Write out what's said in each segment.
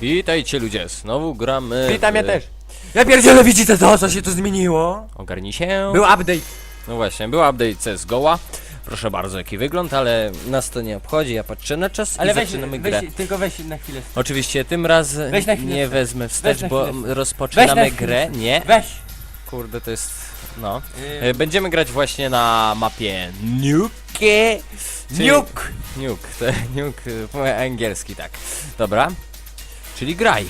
Witajcie ludzie, znowu gramy Witam ja w- też. Ja pierdzielę, widzicie to, co się tu zmieniło? Ogarnij się. Był update. No właśnie, był update CSGO'a. Proszę bardzo, jaki wygląd, ale nas to nie obchodzi. Ja patrzę na czas Ale i weź, zaczynamy grę. weź, tylko weź na chwilę. Oczywiście tym razem Weź na chwilę nie wstecz. wezmę wstecz, Weź na bo chwilę rozpoczynamy Weź na chwilę grę. Nie, Weź. kurde, to jest. No. Yy, E, Będziemy grać właśnie na mapie Nuke. Nuke. Nuke, to Nuke, e, angielski, tak. Dobra. Czyli graj.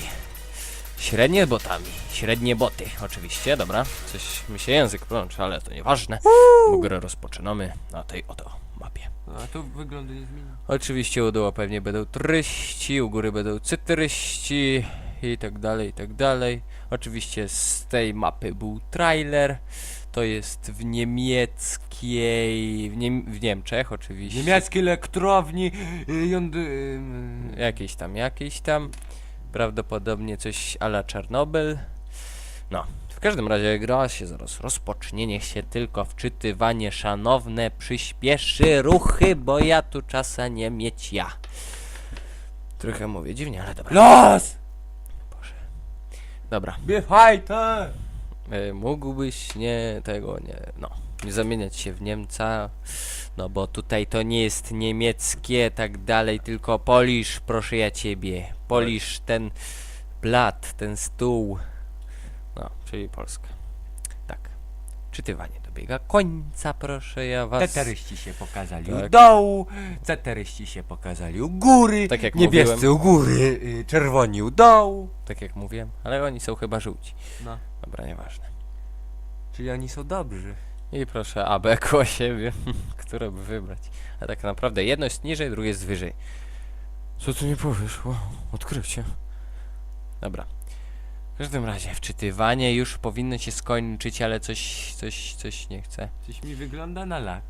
Średnie botami. Średnie boty, oczywiście, dobra. Coś mi się język plącze, ale to nieważne. Bo grę rozpoczynamy na tej oto mapie. A tu wyglądu nie zmieni. Oczywiście u dołu pewnie będą tryści, u góry będą cytryści i tak dalej, i tak dalej. Oczywiście z tej mapy był trailer. To jest w niemieckiej, w, Niem w Niemczech oczywiście. Niemieckie elektrowni, y, jąd... y, Jakiś tam, jakiś tam. Prawdopodobnie coś ala Czarnobyl. No, w każdym razie gra się zaraz rozpocznie. Niech się tylko wczytywanie szanowne przyspieszy ruchy, bo ja tu czasa nie mieć ja. Trochę mówię dziwnie, ale dobra. Los! Dobra. Be fighter! Y, mógłbyś nie tego, nie, no, nie zamieniać się w Niemca, no bo tutaj to nie jest niemieckie, tak dalej, tylko polisz, proszę ja ciebie, polisz ten blat, ten stół, no, czyli Polska, tak, czytywanie dobiega końca, proszę ja was, Teteryści się pokazali u Tak. dołu, ceteryści się pokazali u góry, Tak jak niebiescy mówiłem. u góry, y, czerwoni u dołu. tak jak mówiłem, ale oni są chyba żółci, No, dobra, nieważne. czyli oni są dobrzy. I proszę AB koło siebie, które by wybrać. A tak naprawdę jedno jest niżej, drugie jest wyżej. Co tu nie powiesz? Wow, odkrycie. Dobra. W każdym razie, wczytywanie już powinno się skończyć, ale coś, coś, coś nie chce. Coś mi wygląda na lak.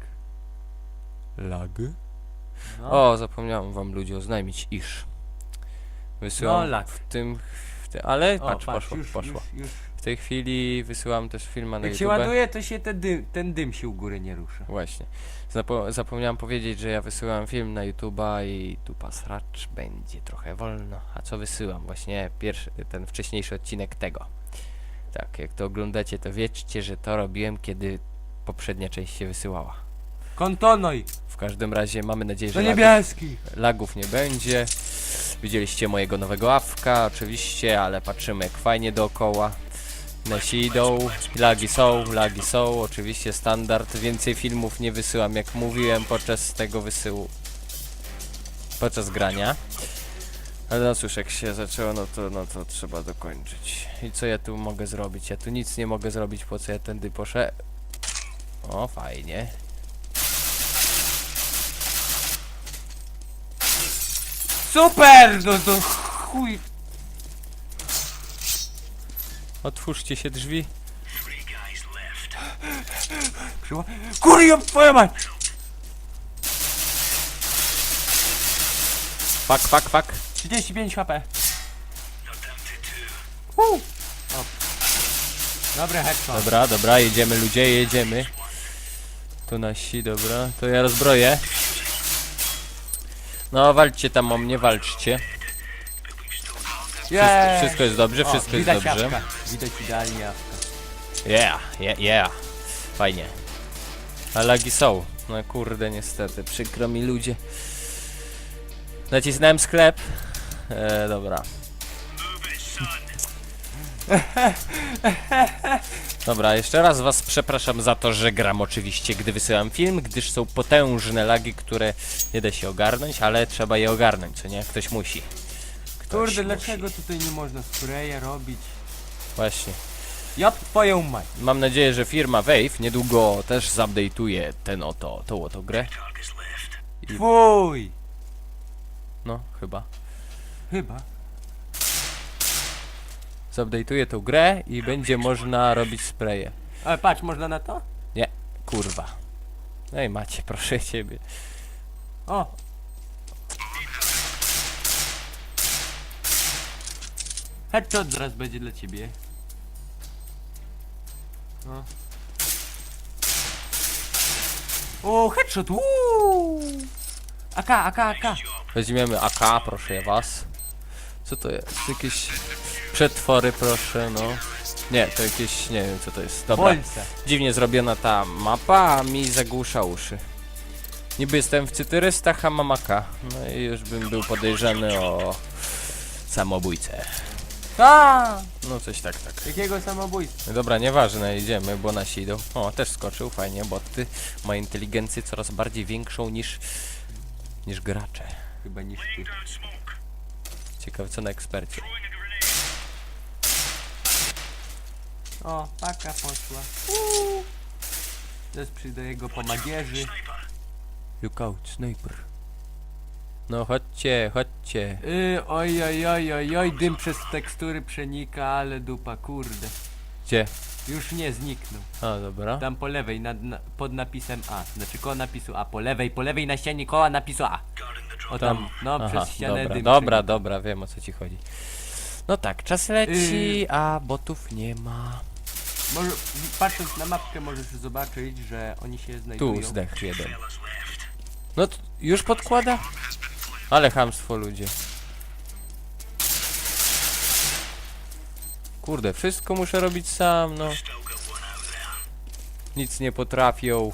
Lag? No. O, zapomniałem wam ludzie oznajmić, iż. Wysyłam No, lag. w tym, w ty, ale O, patrz, poszło, już, poszło. Już, już. W tej chwili wysyłam też filma na Jak się YouTube. ładuje, to się ten dym, ten dym się u góry nie rusza. Właśnie. Zapo zapomniałem powiedzieć, że ja wysyłam film na YouTube'a i dupa sracz będzie trochę wolno. A co wysyłam? Właśnie pierwszy, ten wcześniejszy odcinek tego. Tak, jak to oglądacie, to wiedzcie, że to robiłem, kiedy poprzednia część się wysyłała. Kontonoj! W każdym razie mamy nadzieję, że lagów, lagów nie będzie. Widzieliście mojego nowego awka, oczywiście, ale patrzymy jak fajnie dookoła. Nasi idą, lagi są, lagi są, oczywiście standard. Więcej filmów nie wysyłam, jak mówiłem podczas tego wysyłu. Podczas grania. Ale no cóż, jak się zaczęło, no to, no to trzeba dokończyć. I co ja tu mogę zrobić? Ja tu nic nie mogę zrobić, po co ja tędy poszedłem. O, fajnie. Super! No to chuj! Otwórzcie się drzwi. Krzyła. Kurwa, twoja mać! Fak, fak, fak. 35 HP. Uh. O. Dobry headshot. Dobra, dobra, jedziemy ludzie, jedziemy. Tu nasi, dobra, to ja rozbroję. No, walczcie tam o mnie, walczcie. Wszystko, Jej. wszystko jest dobrze, O, wszystko jest widać dobrze. Jabłka. Widać idealnie jabłka. Yeah, yeah, yeah. Fajnie. A lagi są. No kurde, niestety, przykro mi ludzie. Nacisnąłem sklep. E, dobra. Dobra, jeszcze raz was przepraszam za to, że gram oczywiście, gdy wysyłam film, gdyż są potężne lagi, które nie da się ogarnąć, ale trzeba je ogarnąć, co nie? Ktoś musi. Ktoś Kurde, musi. dlaczego tutaj nie można spraya robić? Właśnie. Jop twoją mać. Mam nadzieję, że firma Wave niedługo też zupdate'uje ten oto, tą oto grę. Fuj! No, chyba. Chyba. Zupdate'uje tą grę i będzie można robić spraye. Ale patrz, można na to? Nie, kurwa. No i macie, proszę ciebie. O! Headshot zaraz będzie dla ciebie. No. O, headshot! Uuu! AK, AK, AK! Weźmiemy AK, proszę was. Co to jest? Jakieś przetwory, proszę, no. Nie, to jakieś, nie wiem co to jest. Dobra. Bolce. Dziwnie zrobiona ta mapa, a mi zagłusza uszy. Niby jestem w cytyrystach, a mamaka. No i już bym był podejrzany o samobójcę. A! No coś tak, tak. Jakiego samobójstwa? Dobra, nieważne, idziemy, bo nasi idą. O, też skoczył, fajnie, bo ty ma inteligencję coraz bardziej większą niż niż gracze. Chyba niż ty. Ciekawe co na ekspercie. O, paka poszła. Uuu. Teraz przyjdę jego pomagierzy. Look out, sniper. No chodźcie, chodźcie. Yy, oj, oj, oj, oj, oj, dym przez tekstury przenika, ale dupa, kurde. Gdzie? Już nie zniknął. A, dobra. Tam po lewej, nad, na, pod napisem A. Znaczy koło napisu A, po lewej, po lewej na ścianie koła napisu A. O tam, no Aha, przez ścianę dobra, dym dobra, przenika. dobra, wiem o co ci chodzi. No tak, czas leci, a botów nie ma. Może, patrząc na mapkę możesz zobaczyć, że oni się znajdują. Tu zdech jeden. No t- już podkłada? Ale chamstwo ludzie. Kurde, wszystko muszę robić sam, no. Nic nie potrafią.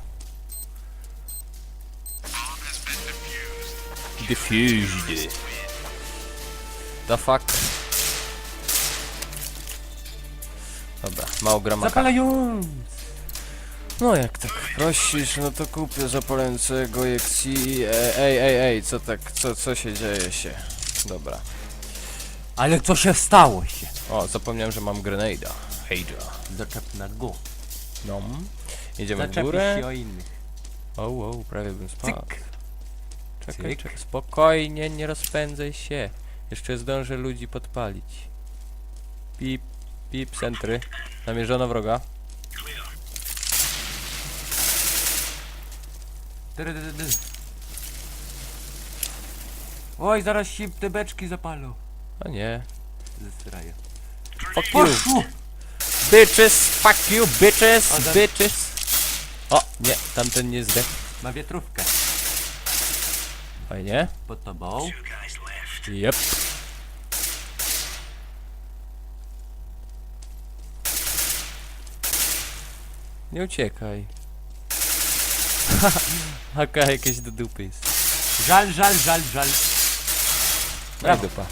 Diffused. The fuck? Dobra, mało gramaka. Zapalając! No jak tak prosisz, no to kupię zapalającego Exi. E, Ej, ej, ej, co tak, co, co się dzieje się? Dobra. Ale co się stało się? O, zapomniałem, że mam grenade'a. Hejda. Zaczep na go. No. Jedziemy w Zaczepisz górę. się o innych. O, wow, prawie bym spadł. Cyk. Czekaj, cyk. czekaj, spokojnie, nie rozpędzaj się. Jeszcze zdążę ludzi podpalić. Pip, pip, centry. Namierzono wroga. Tyry, tyry, tyry. Oj, zaraz się te beczki zapalą. A nie. Zesraję. Fuck you. Poszło! Bitches, fuck you, bitches, O, da- bitches. O, nie, tamten nie zdech. Ma wietrówkę. Fajnie. Pod tobą. Yep. Nie uciekaj. Haka jakieś do dupy jest. Żal, żal, żal, żal. Daj Brawo. dupa.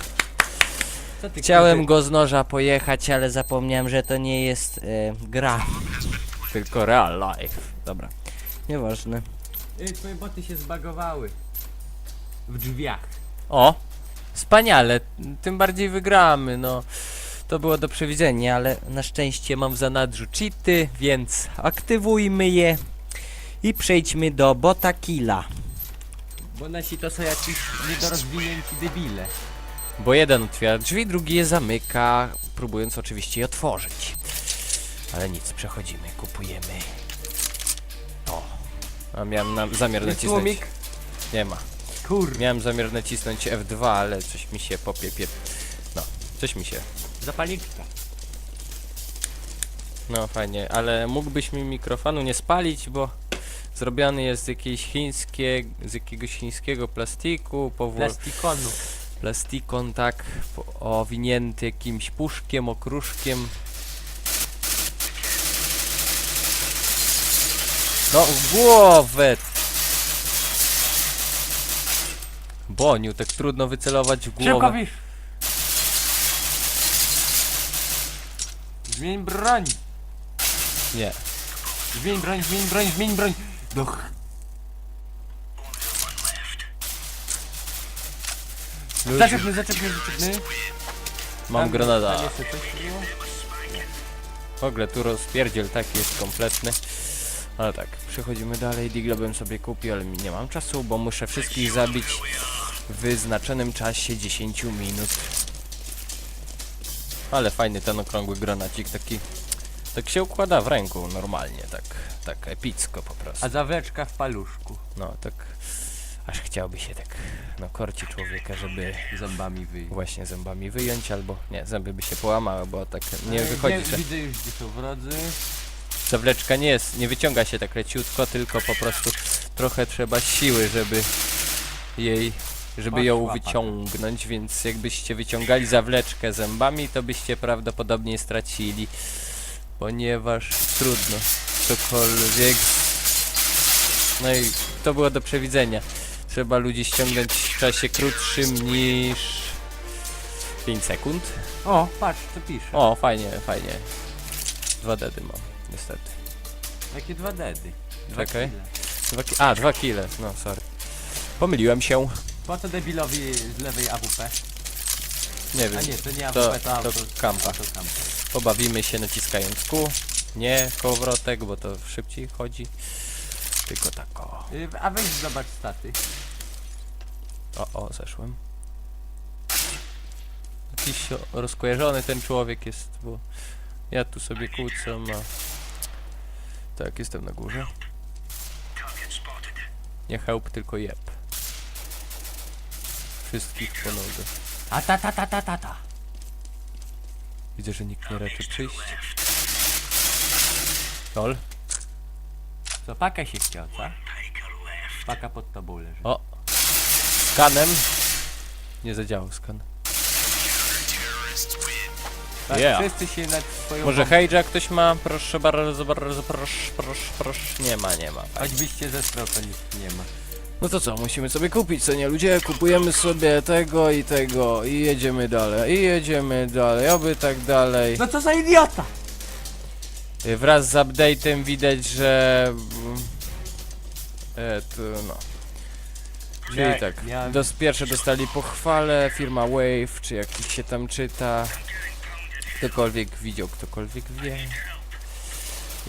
Co ty, Chciałem kurde? go z noża pojechać, ale zapomniałem, że to nie jest e, gra. Tylko real life. Dobra. Nieważne. Ej, twoje boty się zbagowały. W drzwiach. O! Wspaniale, tym bardziej wygramy, no. To było do przewidzenia, ale na szczęście mam w zanadrzu cheaty, więc aktywujmy je i przejdźmy do bota killa. Bo nasi to są jakiś niedorozwinięci debile. Bo jeden otwiera drzwi, drugi je zamyka, próbując oczywiście je otworzyć. Ale nic, przechodzimy, kupujemy. O. A miałem na, zamiar Jest nacisnąć. tłumik? Nie ma. Kur... Miałem zamiar nacisnąć F2, ale coś mi się popiepie. No, coś mi się. Zapalniczka. No fajnie, ale mógłbyś mi mikrofonu nie spalić, bo zrobiony jest z jakiejś chińskie, z jakiegoś chińskiego plastiku, powól Plastikonu. plastikon tak owinięty jakimś puszkiem, okruszkiem. No w głowę! Boniu, tak trudno wycelować w Szybko głowę. wisz! Zmień broń! Nie. Zmień broń, zmień broń, zmień broń! Do ch... Zaczepny, zaczepny, zaczepny. Mam Tam- granada. tam jeszcze coś było? W ogóle tu rozpierdziel taki jest kompletny. Ale tak, przechodzimy dalej. Digla bym sobie kupił, ale mi nie mam czasu, bo muszę wszystkich zabić w wyznaczonym czasie 10 minut. Ale fajny ten okrągły granacik, taki... Tak się układa w ręku normalnie, tak, tak epicko po prostu. A zawleczka w paluszku. No, tak... Aż chciałby się tak, no, korci człowieka, żeby Zębami wyjść. właśnie zębami wyjąć, albo... Nie, zęby by się połamały, bo tak nie wychodzi, że... Widzę już, gdzie są wrodzy. Zawleczka nie jest, nie wyciąga się tak leciutko, tylko po prostu trochę trzeba siły, żeby jej żeby ją wyciągnąć, więc jakbyście wyciągali zawleczkę zębami, to byście prawdopodobnie stracili. Ponieważ trudno cokolwiek. No i to było do przewidzenia. Trzeba ludzi ściągnąć w czasie krótszym niż 5 sekund. O, patrz, co pisze. O, fajnie, fajnie. Dwa dedy mam, niestety. Jakie dwa dedy. Dwa Czekaj. kile. Dwa ki- A, dwa kile, no sorry. Pomyliłem się. Po co debilowi z lewej AWP? Nie wiem. A nie, to nie To- to, to kampa. auto kampa. Pobawimy się naciskając Q. Nie kołowrotek, bo to szybciej chodzi. Tylko tak o. Y, A weź zobacz staty. O, o, zeszłem. Jakiś rozkojarzony ten człowiek jest, bo ja tu sobie kłócę, a... Tak, jestem na górze. Nie help, tylko jeb. Wszystkich ponudzę. A ta ta ta ta ta ta. Widzę, że nikt nie raczy przyjść. Lol. Co, paka się chciał, co? Paka pod tobą leży. O! Skanem. Nie zadziałał skan. Tak, yeah. wszyscy się nad swoją... Może Hejdża ktoś ma? Proszę bardzo, bardzo, proszę, proszę, proszę. Nie ma, nie ma. Choćbyście zestrał, to nic nie ma. No to co, musimy sobie kupić, co nie ludzie? Kupujemy sobie tego i tego i jedziemy dalej, i jedziemy dalej, oby tak dalej. No co za idiota! Y, Wraz z update'em widać, że... mm, E, tu, no. Czyli tak, miałem- dos, pierwsze dostali pochwale, firma Wave, czy jak ich się tam czyta. Ktokolwiek widział, ktokolwiek wie.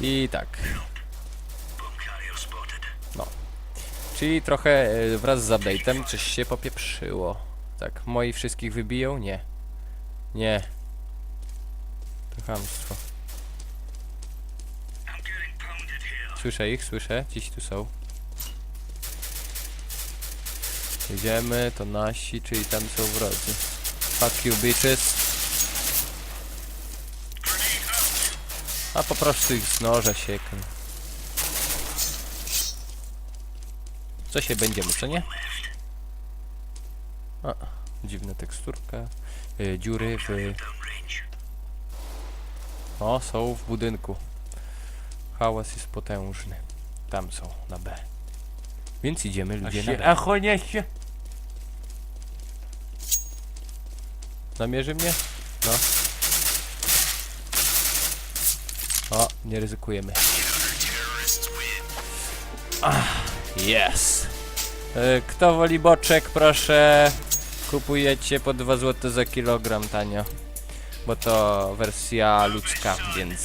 I tak. No. Czyli trochę e, wraz z update'em coś się popieprzyło. Tak, moi wszystkich wybiją? Nie. Nie. To chamstwo. Słyszę ich, słyszę, gdzieś tu są. Jedziemy, to nasi, czyli tam są wrodzy. Fuck you bitches. A po prostu ich z noża sieknę. Co się będziemy, co nie? A, dziwna teksturka. Y, dziury w... O, są w budynku. Hałas jest potężny. Tam są, na B. Więc idziemy A ludzie na B. a chonie się. Namierzy mnie? No. O, nie ryzykujemy. Ach, yes. E, Kto woli boczek, proszę. Kupujecie po 2 zł za kilogram tanio. Bo to wersja ludzka, więc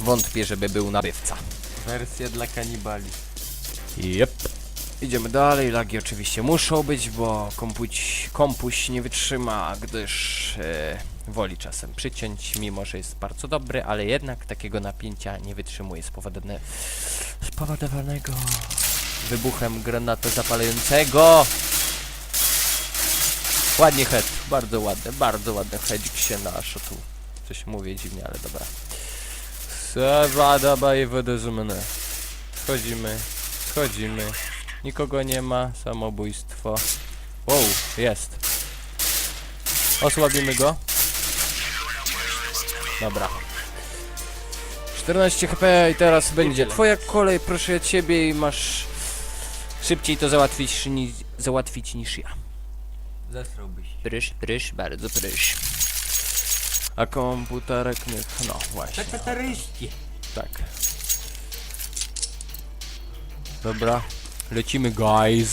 wątpię, żeby był nabywca. Wersja dla kanibali. Yep. Idziemy dalej, lagi oczywiście muszą być, bo kompuś, kompuś nie wytrzyma, gdyż e, woli czasem przyciąć, mimo że jest bardzo dobry, ale jednak takiego napięcia nie wytrzymuje spowodowane, spowodowanego wybuchem granatu zapalającego. Ładnie head, bardzo ładny, bardzo ładny headzik się nasza tu. Coś mówię dziwnie, ale dobra. Zawada i mnie. Schodzimy, schodzimy. Nikogo nie ma, samobójstwo. Wow, jest. Osłabimy go. Dobra. 14 HP i teraz będzie twoja kolej, proszę ciebie i masz szybciej to załatwić, ni załatwić niż ja. Prysz, prysz, bardzo prysz. A komputerek nie... No właśnie, Czteryści. tak. Dobra, lecimy guys.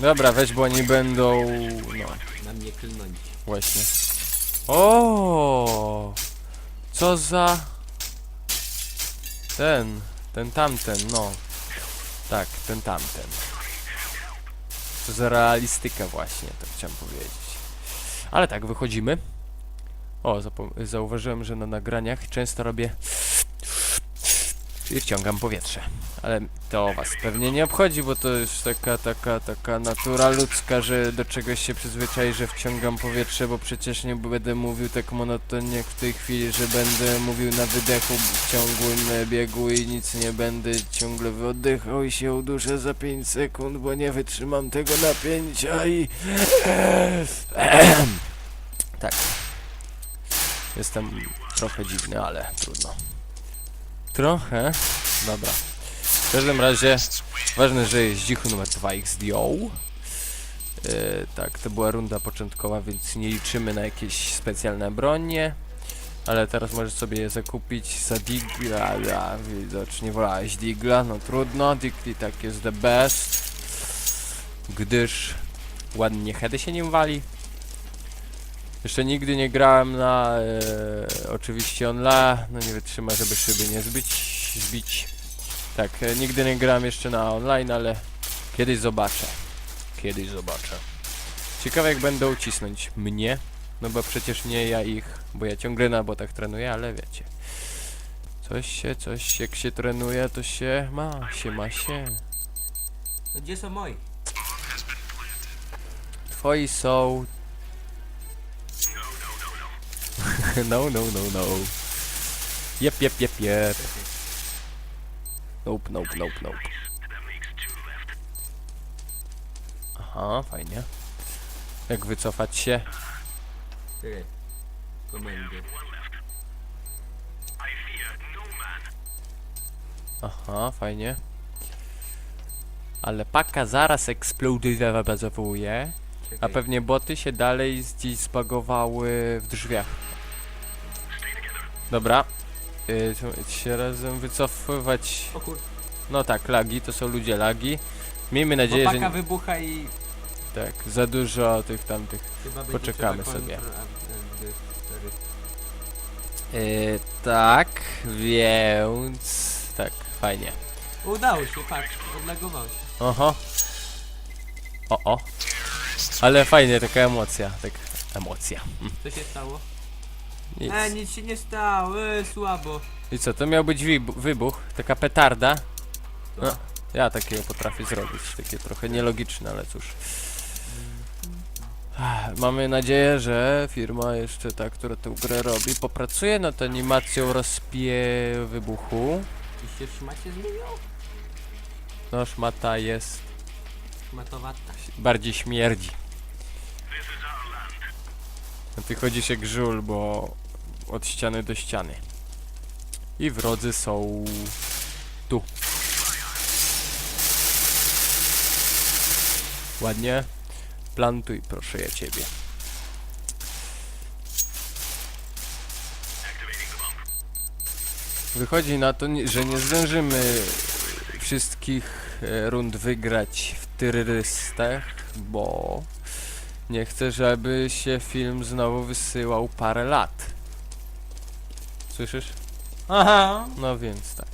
Dobra, weź, bo oni będą... No, Na mnie klnąć. właśnie. O, Co za... Ten, ten tamten, no. Tak, ten tamten. Co za realistyka właśnie, to chciałem powiedzieć. Ale tak, wychodzimy. O, zauważyłem, że na nagraniach często robię Czyli wciągam powietrze. Ale to was pewnie nie obchodzi, bo to jest taka, taka, taka natura ludzka, że do czegoś się przyzwyczai, że wciągam powietrze, bo przecież nie będę mówił tak monotonnie jak w tej chwili, że będę mówił na wydechu ciągłym biegu i nic nie będę ciągle wyoddychał i się uduszę za 5 sekund, bo nie wytrzymam tego napięcia i... tak. Jestem trochę dziwny, ale trudno. Trochę. Dobra. W każdym razie ważne, że jest dzichu numer 2 XDO. Yy, tak, to była runda początkowa, więc nie liczymy na jakieś specjalne bronie. Ale teraz możesz sobie je zakupić za Digla. Ja, widocznie wolałeś Digla, no trudno. Digli tak jest the best. Gdyż ładnie heady się nim wali. Jeszcze nigdy nie grałem na e, oczywiście online, no nie wytrzyma, żeby szyby nie zbić, zbić. Tak, e, nigdy nie grałem jeszcze na online, ale kiedyś zobaczę. Kiedyś zobaczę. Ciekawe jak będą cisnąć mnie, no bo przecież nie ja ich, bo ja ciągle na botach trenuję, ale wiecie. Coś się, coś jak się trenuje, to się ma, się ma się. No gdzie są moi? Twoi są... no, no, no, no. Jep, jep, jep, jep. Nope, nope, nope, nope. Aha, fajnie. Jak wycofać się? Czekaj. Komendy. Aha, fajnie. Ale paka zaraz eksploduje. A pewnie boty się dalej gdzieś zbagowały w drzwiach. Dobra. Y, tu się razem wycofywać. O kur... No tak, lagi, to są ludzie lagi. Miejmy nadzieję, Bo że paka nie, wybucha i tak, za dużo tych tamtych. chyba będzie Poczekamy trzeba sobie. kontrol- a, e, cztery. Y, tak, więc... Tak, fajnie. Udało się, patrz, odlagował się. Oho. O, o. Ale fajnie, taka emocja, tak, emocja. Co się stało? Nic. E, nic się nie stało, e, słabo. I co, to miał być wibu- wybuch, taka petarda. No. Ja takiego potrafię zrobić, takie trochę nielogiczne, ale cóż. Ach, Mamy nadzieję, że firma jeszcze ta, która tę grę robi, popracuje nad animacją rozpie wybuchu. I się szmacie? No szmata jest, Szmatowata. bardziej śmierdzi. A ty chodzisz jak żul, bo od ściany do ściany. I wrodzy są tu. Ładnie. Plantuj, proszę ja ciebie. Wychodzi na to, że nie zdążymy wszystkich e, rund wygrać w terrorystach, bo nie chcę, żeby się film znowu wysyłał parę lat. Słyszysz? Aha. No więc tak.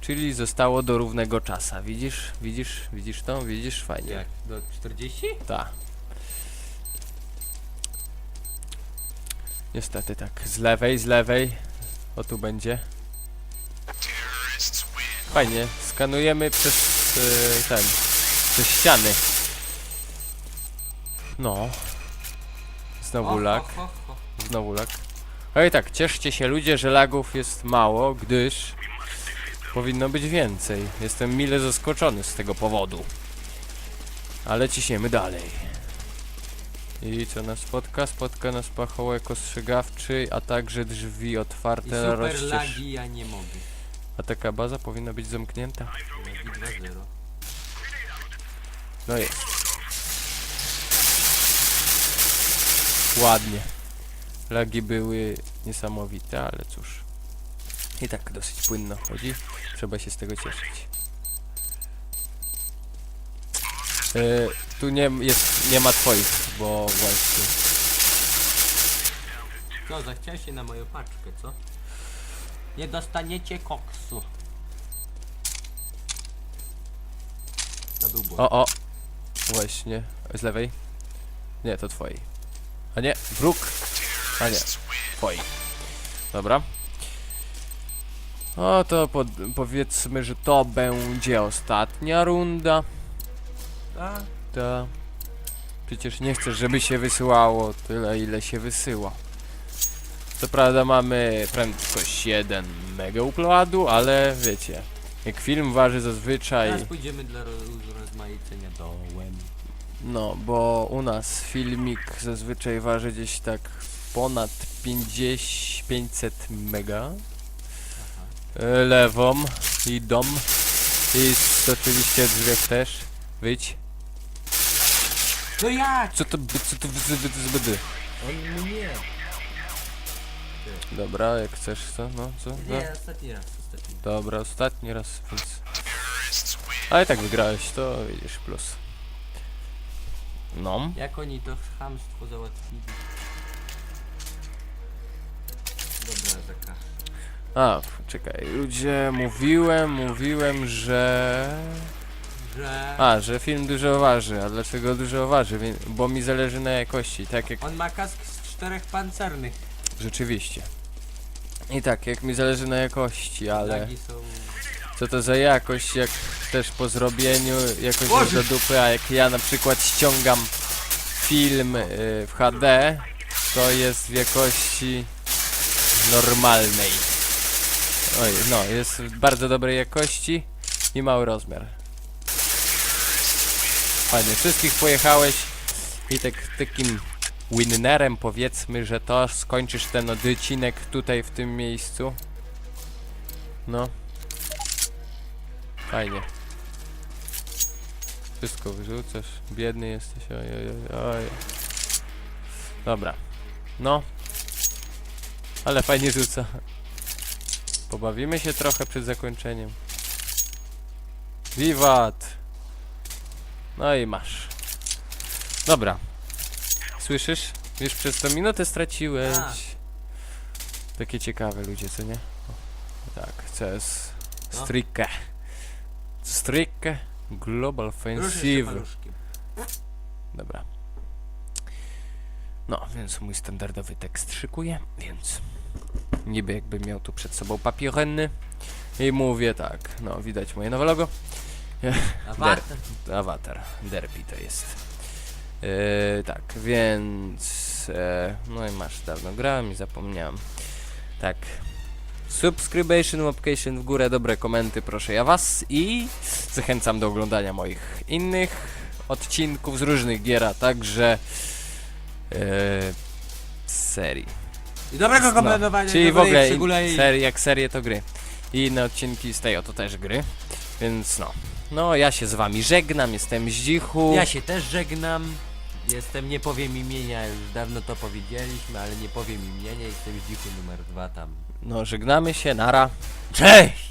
Czyli zostało do równego czasa. Widzisz? Widzisz? Widzisz to? Widzisz? Fajnie. Jak? Do 40? Tak. Niestety tak. Z lewej, z lewej. O tu będzie. Fajnie. Skanujemy przez y, ten. Przez ściany. No. Znowu och. Znowu lag. Ale i tak, cieszcie się ludzie, że lagów jest mało, gdyż powinno być więcej. Jestem mile zaskoczony z tego powodu. Ale ciśniemy dalej. I co nas spotka? Spotka nas pachołek ostrzegawczy, a także drzwi I otwarte na super rozścież. lagi ja nie mogę. A taka baza powinna być zamknięta. Lagi 2-0. No jest. Ładnie. Lagi były niesamowite, ale cóż. I tak dosyć płynno chodzi. Trzeba się z tego cieszyć. E, tu nie jest, nie ma twoich, bo właśnie. Co, zachciałeś się na moją paczkę, co? Nie dostaniecie koksu. Błąd. O, o. Właśnie. Z lewej? Nie, to twoi. A nie, wróg. A nie, twoi. Dobra. O to pod, powiedzmy, że to będzie ostatnia runda. A? Ta. Przecież nie chcesz, żeby się wysyłało tyle, ile się wysyła. Co prawda mamy prędkość 1 mega uploadu, ale wiecie, jak film waży zazwyczaj, Teraz pójdziemy dla ro rozmaicenia dołem. no bo u nas filmik zazwyczaj waży gdzieś tak ponad 50, 500 mega. E, Lewą i dom i s- oczywiście drzwiech też. Wyjdź. No jak? Co to, by- co to, wy- wy- wy- On mnie. Dobra, jak chcesz to, no, co? No. Nie, ostatni raz, ostatni. Dobra, ostatni raz, więc... Ale tak wygrałeś, to widzisz, plus. No. Jak oni to chamstwo załatwili? Dobra. A, czekaj, ludzie, mówiłem, mówiłem, że... Że... A, że film dużo waży, a dlaczego dużo waży? Wie- Bo mi zależy na jakości, tak jak... On ma kask z czterech pancernych. Rzeczywiście. I tak, jak mi zależy na jakości, ale... Lagi są... Co to za jakość, jak też po zrobieniu jakoś jest do dupy, a jak ja na przykład ściągam film y, w HD, to jest w jakości normalnej. Oj, no, jest bardzo dobrej jakości i mały rozmiar. Fajnie, wszystkich pojechałeś i tak takim winnerem powiedzmy, że to skończysz ten odcinek tutaj w tym miejscu. No. Fajnie. Wszystko wyrzucasz. Biedny jesteś. Oj, oj, oj. Dobra. No. Ale fajnie rzuca. Pobawimy się trochę przed zakończeniem. Wiwat! No i masz. Dobra. Słyszysz? Już przez tą minutę straciłeś. Tak. Takie ciekawe ludzie, co nie? O, tak, CS. No. Strike. Strike. Global Ruszy się Offensive. Dobra. No, więc mój standardowy tekst szykuję, więc niby jakby miał tu przed sobą papierenny i mówię tak, no widać moje nowe logo, Awatar. awatar, derpy to jest. Yy, tak, więc e, no i masz, dawno grałem i zapomniałem. Tak. Subscription, łapcation w górę, dobre komenty proszę ja was i zachęcam do oglądania moich innych odcinków z różnych gier, a także e, z serii. I dobrego No, komentowania. czyli w dobrej ogóle przygulej- serii, jak serie to gry. I inne odcinki z tej oto też gry. Więc no. No ja się z wami żegnam, jestem Zdzichu. Ja się też żegnam. Jestem, nie powiem imienia, już dawno to powiedzieliśmy, ale nie powiem imienia, jestem Zdzichu numer dwa tam. No żegnamy się, nara. Cześć!